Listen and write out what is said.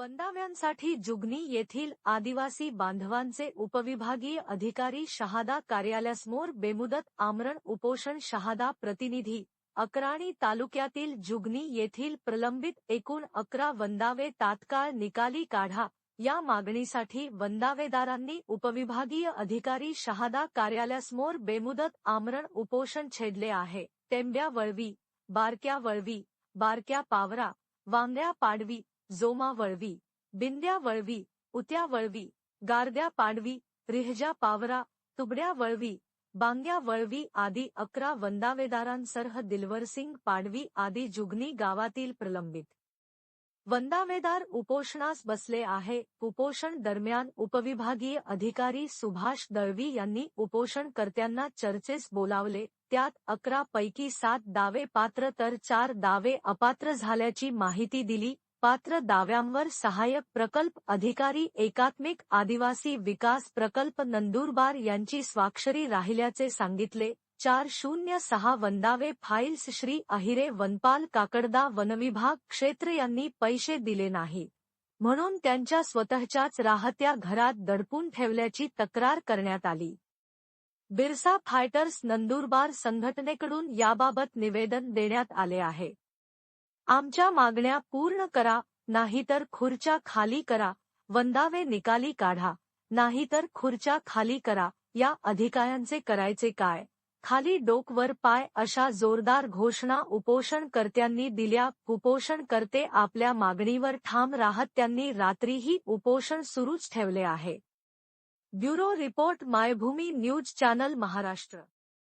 वंदाव्यांसाठी जुगनी येथील आदिवासी बांधवांचे उपविभागीय अधिकारी शहादा कार्यालयासमोर बेमुदत आमरण उपोषण शहादा प्रतिनिधी, अक्राणी तालुक्यातील जुगनी येथील प्रलंबित एकूण अकरा वंदावे तात्काळ निकाली काढा, या मागणीसाठी वंदावेदारांनी उपविभागीय अधिकारी शहादा कार्यालयासमोर बेमुदत आमरण उपोषण छेडले आहे टेंब्या वळवी, बारक्या वळवी, बारक्या पावरा, वांग्या पाडवी जोमा वळवी बिंद्या वळवी उत्या वळवी गारद्या पाडवी रिहजा पावरा तुबड्या वळवी बांग्या वळवी आदी अकरा वंदावेदारांसह दिलवरसिंग पाडवी आदी जुगनी गावातील प्रलंबित. वंदावेदार उपोषणास बसले आहे. उपोषण दरम्यान उपविभागीय अधिकारी सुभाष दळवी यांनी उपोषणकर्त्यांना चर्चेस बोलावले. त्यात अकरा पैकी सात दावे पात्र तर चार दावे अपात्र झाल्याची माहिती दिली. पात्र दाव्यांवर सहाय्यक प्रकल्प अधिकारी एकात्मिक आदिवासी विकास प्रकल्प नंदुरबार यांची स्वाक्षरी राहिल्याचे सांगितले. चार शून्य सहा वंदावे फाईल्स श्री अहिरे वनपाल काकडदा वनविभाग क्षेत्र यांनी पैसे दिले नाहीत. म्हणून त्यांच्या स्वतःच्याच राहत्या घरात दडपून ठेवल्याची तक्रार करण्यात आली. बिरसा फायटर्स नंदुरबार संघटनेकडून याबाबत निवेदन देण्यात आले आहे. आमच्या मागण्या पूर्ण करा, नाहीतर खुर्च्या खाली करा. वंदावे निकाली काढा. नाहीतर खुर्च्या खाली करा. या अधिकाऱ्यांचे करायचे काय? खाली डोकवर पाय अशा जोरदार घोषणा उपोषणकर्त्यांनी दिल्या. उपोषणकर्ते आपल्या मागणीवर ठाम राहत त्यांनी रात्रीही उपोषण सुरूच ठेवले आहे. ब्युरो रिपोर्ट, मायभूमी न्यूज़ चॅनल, महाराष्ट्र.